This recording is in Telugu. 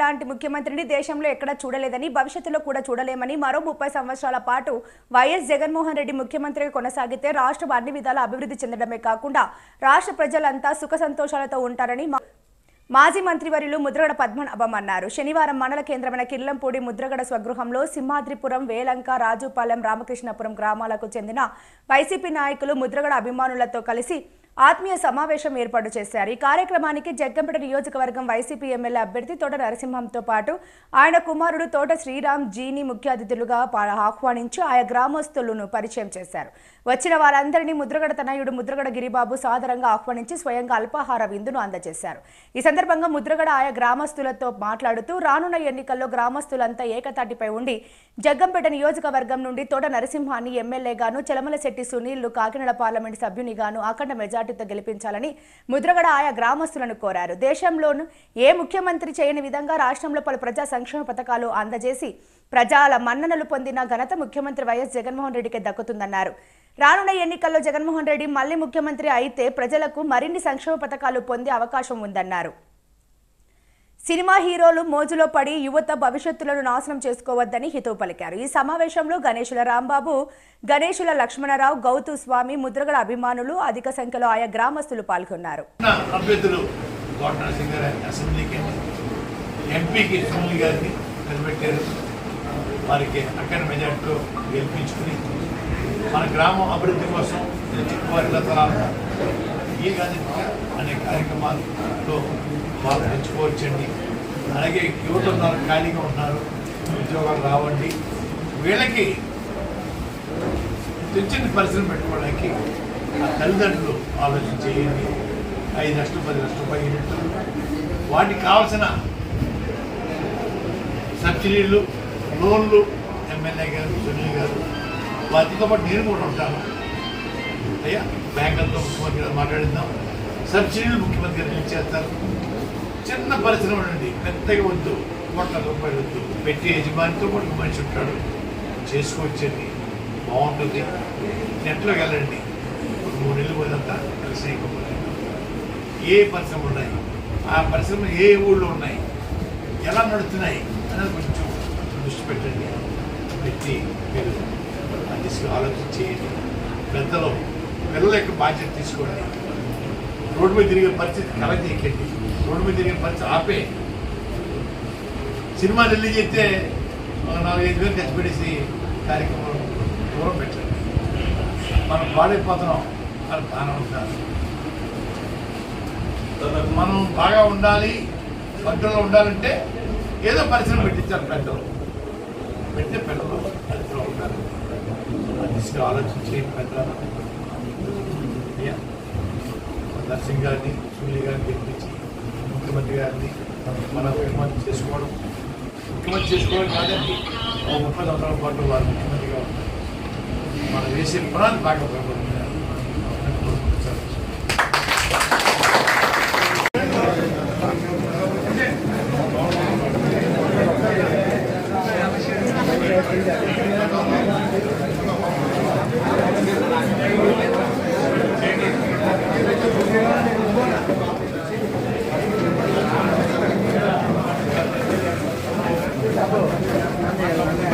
లాంటి ముఖ్యమంత్రిని దేశంలో ఎక్కడా చూడలేదని భవిష్యత్తులో కూడా చూడలేమని మరో ముప్పై సంవత్సరాల పాటు వైఎస్ జగన్మోహన్ రెడ్డి ముఖ్యమంత్రిగా కొనసాగితే రాష్ట్రం అన్ని విధాల అభివృద్ధి చెందడమే కాకుండా రాష్ట్ర ప్రజలంతా సుఖ సంతోషాలతో ఉంటారని మాజీ మాజీ మంత్రివర్యులు ముద్రగడ పద్మనాభం అన్నారు. శనివారం మండల కేంద్రమైన కిర్లంపూడి ముద్రగడ స్వగృహంలో సింహాద్రిపురం వేలంక రాజుపాలెం రామకృష్ణపురం గ్రామాలకు చెందిన వైసీపీ నాయకులు ముద్రగడ అభిమానులతో కలిసి ఆత్మీయ సమావేశం ఏర్పాటు చేశారు. ఈ కార్యక్రమానికి జగ్గంపేట నియోజకవర్గం వైసీపీ ఎమ్మెల్యే అభ్యర్థి తోట నరసింహంతో పాటు ఆయన కుమారుడు తోట శ్రీరామ్ జీని ముఖ్య అతిథులుగా ఆహ్వానించి ఆయా గ్రామస్తులను పరిచయం చేశారు. వచ్చిన వారందరినీ ముద్రగడ తనయుడు ముద్రగడ గిరిబాబు సాదరంగా ఆహ్వానించి స్వయంగా అల్పాహార విందును అందజేశారు. ఈ సందర్భంగా ముద్రగడ ఆయా గ్రామస్తులతో మాట్లాడుతూ రానున్న ఎన్నికల్లో గ్రామస్తులంతా ఏకతాటిపై ఉండి జగ్గంపేట నియోజకవర్గం నుండి తోట నరసింహాన్ని ఎమ్మెల్యేగాను చెలమలశెట్టి సునీళ్ళు కాకినాడ పార్లమెంట్ సభ్యునిగాను అఖండ మెజార్టీతో గెలిపించాలని ముద్రగడ ఆయా గ్రామస్తులను కోరారు. దేశంలోను ఏ ముఖ్యమంత్రి చేయని విధంగా రాష్ట్రంలో పలు ప్రజా సంక్షేమ పథకాలు అందజేసి ప్రజల మన్ననలు పొందిన ఘనత ముఖ్యమంత్రి వైఎస్ జగన్మోహన్ రెడ్డికి దక్కుతుందన్నారు. రానున్న ఎన్నికల్లో జగన్మోహన్ రెడ్డి మళ్ళీ ముఖ్యమంత్రి అయితే ప్రజలకు మరిన్ని సంక్షేమ పథకాలు పొందే అవకాశం ఉందన్నారు. సినిమా హీరోలు మోజులో పడి యువత భవిష్యత్తులను నాశనం చేసుకోవద్దని హితవు పలికారు. ఈ సమావేశంలో గణేశుల రాంబాబు గణేశుల లక్ష్మణరావు గౌతు స్వామి ముద్రగడ అభిమానులు అధిక సంఖ్యలో ఆయా గ్రామస్తులు పాల్గొన్నారు. వారికి అక్కడ మెజార్టీలో గెలిపించుకుని మన గ్రామం అభివృద్ధి కోసం వారి తరాలు ఈ విధంగా అనే కార్యక్రమాలతో వాళ్ళు తెచ్చుకోవచ్చండి అలాగే యువత ఉన్నారు ఖాళీగా ఉన్నారు ఉద్యోగాలు రావండి. వీళ్ళకి తెచ్చిన పరిశ్రమ పెట్టుకోవడానికి ఆ తల్లిదండ్రులు ఆలోచన చేయండి. ఐదు లక్షలు పది లక్షలు పై యూనిట్లు వాటికి కావాల్సిన సబ్సిడీలు లోన్లు ఎమ్మెల్యే గారు సునీల్ గారు వాటితో పాటు నేను కూడా ఉంటాను. అయ్యా బ్యాంకులతో ముఖ్యమంత్రి గారు మాట్లాడిద్దాం. సబ్సిడీలు ముఖ్యమంత్రి గారు ఇచ్చేస్తారు చిన్న పరిశ్రమ నుండి పెద్దగా వద్దు కోట్ల రూపాయలు వద్దు. పెట్టి యజమానితో కూడా మనిషి ఉంటాడు. చేసుకోవచ్చండి బాగుంటుంది. నెట్లోకి వెళ్ళండి. ఒక మూడు నెలలు పోయినంత కలిసి ఏ పరిశ్రమలు ఉన్నాయి? ఆ పరిశ్రమలు ఏ ఊళ్ళో ఉన్నాయి? ఎలా నడుస్తున్నాయి అనేది కొంచెం దృష్టి పెట్టండి. పెట్టి మీరు అది ఆలోచన చేయండి. పెద్దలు పిల్లల యొక్క బాధ్యత తీసుకోండి. రోడ్డు మీద తిరిగే పరిస్థితి కలెక్ట్ చేయకండి రోడ్డు మీద తిరిగే పరిస్థితి ఆపే. సినిమా రిలీజ్ చేస్తే ఒక నాలుగైదు వేలు ఖర్చు పెట్టేసి కార్యక్రమం దూరం పెట్టండి. మనం పాడైపోతున్నాం. అని బాగానే ఉంటారు మనం బాగా ఉండాలి పద్ధతిలో ఉండాలంటే ఏదో పరిశ్రమ పెట్టించారు పెద్దలు. పెట్టే పెద్దలు పద్ధతిలో ఉంటారు తీసుకుని ఆలోచించి పెద్దలు నర్సింగ్ గారిని సునీల్ గారిని గెలిపించి ముఖ్యమంత్రి గారిని మన ముఖ్యమంత్రి చేసుకోవడం ముఖ్యమంత్రి చేసుకోవడం కాదండి ఒక ముప్పై సంవత్సరాల పాటు వారు ముఖ్యమంత్రిగా ఉంటారు మన వేసే పునాది బాగా ఉపయోగపడుతుంది అని కోరుకుంటున్నాను. que van.